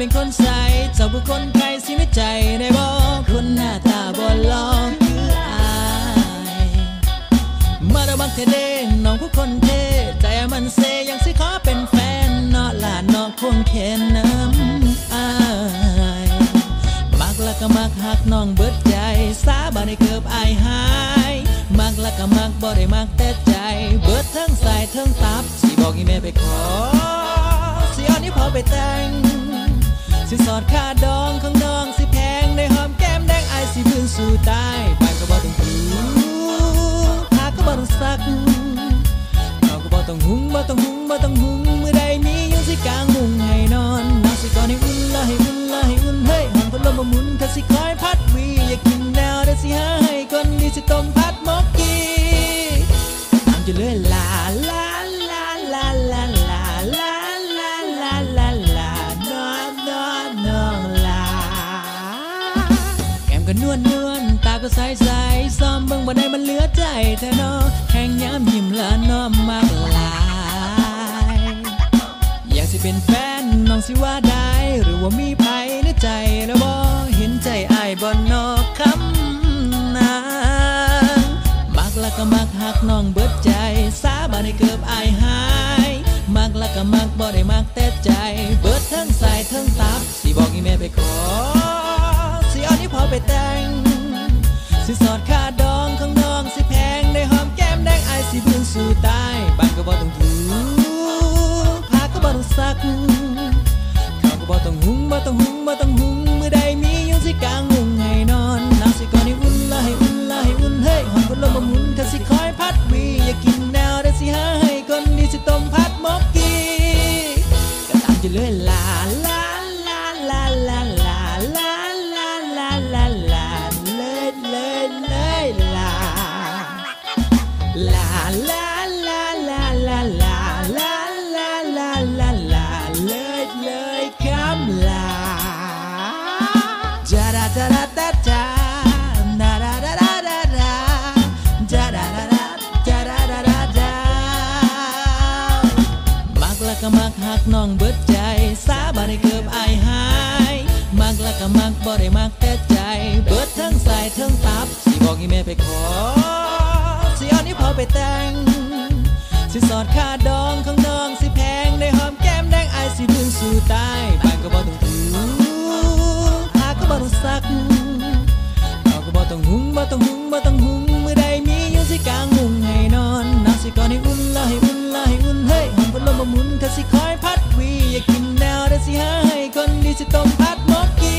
บุคคลใสจากบุคคล น้องผู้คนเทใจมันเซยังสิขอเป็นแฟนเนาะลาน้องคงเข็นน้ำอายมักละก็มักหักน้องเบิดใจสาบานให้เกือบอายหายมักละก็มักบ่ได้มักแต่ใจ เบิดทั้งสายทั้งตับสิบอกอีแม่ไปขอสิอานี้พอไปแต่งสิสอดค่าดองของน้อง บ่ต้องหุงบ่ต้องหุงเมื่อใดมีอยู่สิกลางมุงให้นอนน้ำสิก่อนให้อุ่นละให้อุ่นละให้อุ่นเฮ้ยหอมพัดลมมาหมุนถ้าสิคอยพัดวีอยากกินแนวเดี๋ยวสิหาให้คนดีสิต้มพัดหมกกี้ตามจะเลื่อยลาลาลาลาลาลาลาลาลาลาลานอนนอนนอนลาแก้มก็นวลนวลตาก็ใสใสซ้อมเบิ่งบ่ได้มันเหลือใจแท้เนอแข่งย้ำยิ้มละน้อมมากหลาย เป็นแฟนน้องสิว่าได้หรือว่ามีภัยในใจแล้วบ่เห็นใจอายบ่นอกคำนางมักละก็มักหักน้องเบิดใจ สาบานให้เกือบอายหาย มักละก็มักบ่ได้มักแต่ใจ เบิดทั้งสายทั้งตับสิบอกอีแม่ไปขอสิเอานี้พอไปแต่ง ต้องหุงบ่ต้องหุงบ่ต้องหุงเมื้อใดมียู่สิกลางมุงให้นอนน้ำสิก่อนให้อุ่นละให้อุ่นละให้อุ่นเฮ้ยหอมพัดลมมาหมุนถ้าสิคอยพัดวีอยากกินแนวได้สิหาให้คนดีสิต้มพัดหมกกี้ก็ตามจะเลื่อยลาลาลาลาลาลาลาลาลาลาลาเลยเลยเลยลาลาลาลา น้องเบิดใจ สาบานให้เกือบอายหาย มักละก็มักบ่ได้มักแต่ใจ เบิดทั้งสายทั้งตับ สิบอกอีแม่ไปขอ สิเอานี้พอไปแต่ง สิสอดคาดองของน้องสิแพงได้หอมแก้มแดงอายสิพึ่งสู่ตายบ้านก็บ่ต้องถูผ้าก็บ่ต้องซักข้าก็บ่ต้องหุงบ่ต้องหุงบ่ต้องหุงเมื้อใดมีอยู่สิกลางมุงให้นอนน้ำสิก่อนให้อุ่นละให้อุ่นละให้อุ่นเฮ้ยหอมพัดลมมาหมุนถ้าสิคอย สิต้องพัดมกกี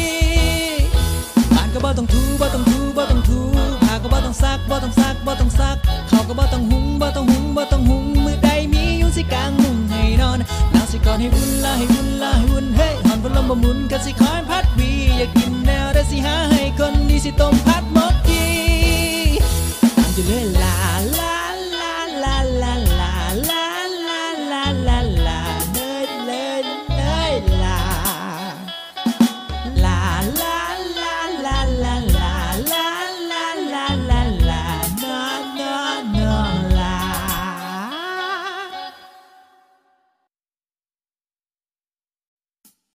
บ้านก็บ่ต้องถูบ่ต้องถูบ่ต้องถูผ้าก็บ่ต้องซักบ่ต้องซักบ่ต้องซักข้าก็บ่ต้องหุงบ่ต้องหุงบ่ต้องหุงมือใดมีอยู่สิกลางมุงให้นอนนาวสิก่อนให้อุ่นละให้อุ่นละให้อุ่นเฮ้ยหอนบ่ลมบ่หมุนก็สิคอยพัดวีอยากกินแนวได้สิหาให้คนดีสิต้มพัดมกกีตามอยู่เลยลาลา